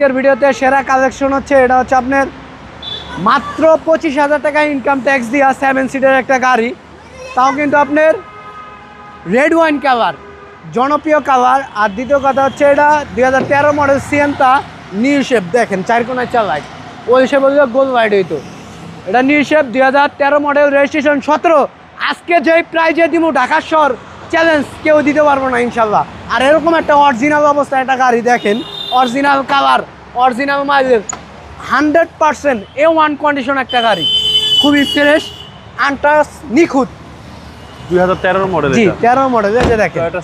আজকের ভিডিওতে সেরা কালেকশন হচ্ছে, এটা হচ্ছে আপনার মাত্র পঁচিশ হাজার টাকা ইনকাম ট্যাক্স দিয়া সেভেন সিটের একটা গাড়ি। তাও কিন্তু আপনার রেড ওয়াইন কালার জনপ্রিয় কালার আর দ্বিতীয় কথা হচ্ছে এটা দুই হাজার তেরো মডেল সিএনটা নিউ শেপ দেখেন, চার কোনায় চালায়। ওই হিসেবে বললে গোল ওয়াইড হইতো। এটা নিউ শেপ দুই হাজার তেরো মডেল রেজিস্ট্রেশন সতেরো। আজকে যেই প্রাইজে দিব ঢাকা শহর চ্যালেঞ্জ কেউ দিতে পারব না ইনশাল্লাহ। আর এরকম একটা অরিজিনাল অবস্থায় একটা গাড়ি দেখেন। Original colour original mileage hundred percent A one condition একটা গাড়ি। খুবই ফ্রেশ আনটাস নিখুঁত। দুই হাজার তেরোর মডেল জি তেরো মডেল এই যে দেখেন। এটা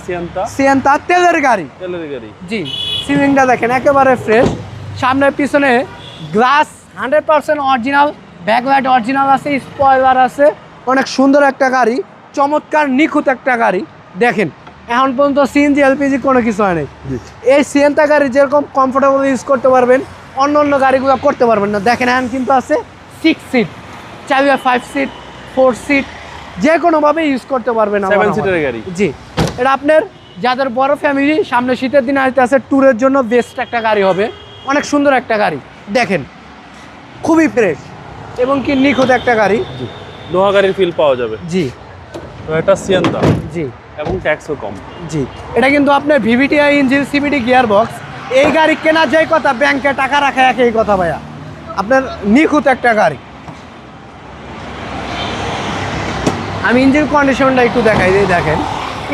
সিয়ান্তা তেলের গাড়ি। তেলের গাড়ি। জি সিলিংটা দেখেন একেবারে ফ্রেশ সামনে পিছনে glass hundred percent original backlight original আছে স্পয়লার আছে। অনেক সুন্দর একটা গাড়ি। চমৎকার নিখুঁত একটা গাড়ি। দেখেন এখন পর্যন্ত সিএনজি এলপিজি কোনো কিছু হয় নাই। এই সিএনটা গাড়ি যেরকম কমফোর্টেবল ইউজ করতে পারবেন অন্য অন্য গাড়িগুলো করতে পারবেন না। দেখেন এখন কিন্তু আছে সিক্স সিট চাইলে ফাইভ সিট ফোর সিট যে কোনোভাবে ইউজ করতে পারবেন সেভেন। সিটের গাড়ি। জি। এটা আপনার যাদের বড় ফ্যামিলি সামনে শীতের দিনে আসতে আছে ট্যুরের জন্য বেস্ট একটা গাড়ি হবে। অনেক সুন্দর একটা গাড়ি। দেখেন খুবই ফ্রেশ এবং কি নিখুঁত একটা গাড়ি। লোহা গাড়ির ফিল পাওয়া যাবে। জি। এটা সিয়ান্তা জি। এবং ট্যাক্সও কম জি। এটা কিন্তু আপনার VVTI engine CBD gear box এই গাড়ি কেনা কথা ব্যাংকে টাকা রাখা একই কথা ভাইয়া। আপনার নিখুঁত একটা গাড়ি। আমি ইঞ্জিন কন্ডিশনটা একটু দেখাই দিই দেখেন।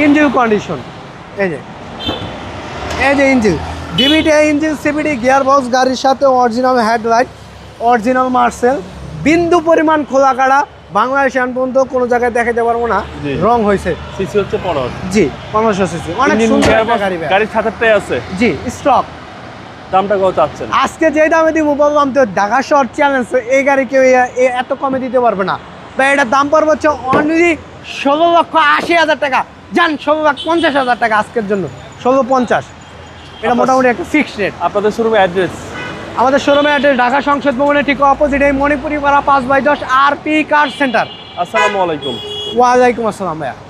ইঞ্জিন কন্ডিশন এই যে। এই যে engine DVTI engine CBD gear box গাড়ির সাথে অরিজিনাল হেডলাইট অরিজিনাল মার্সেল বিন্দু পরিমাণ খোলা কাড়া বাংলাদেশ আন পর্যন্ত কোনো জায়গায় দেখাতে পারব না। রং হয়েছে। সিসি হচ্ছে পনেরো জি পনেরোশো সিসি। অনেক সুন্দর গাড়ি ভাই। গাড়ির ছাতারটাই আছে। জি স্টক দামটা কত চাচ্ছেন আজকে যে দামে দিব বললাম তো ঢাকা শহর চ্যালেঞ্জ এই গাড়ি কেউ এত কমে দিতে পারবে না। বা এটার দাম পড়বে হচ্ছে অনলি ষোলো লক্ষ আশি হাজার টাকা। যান ষোলো লাখ পঞ্চাশ হাজার টাকা আজকের জন্য। ষোলো পঞ্চাশ। এটা মোটামুটি একটা ফিক্সড রেট আপনাদের শোরুমে অ্যাড্রেস আমাদের শোরুমে অ্যাড্রেস ঢাকা সংসদ ভবনের ঠিক অপোজিট এই মণিপুরি পাড়া পাঁচ বাই দশ আর পি কার সেন্টার আসসালামু আলাইকুম। ওয়ালাইকুম আসসালাম ভাইয়া।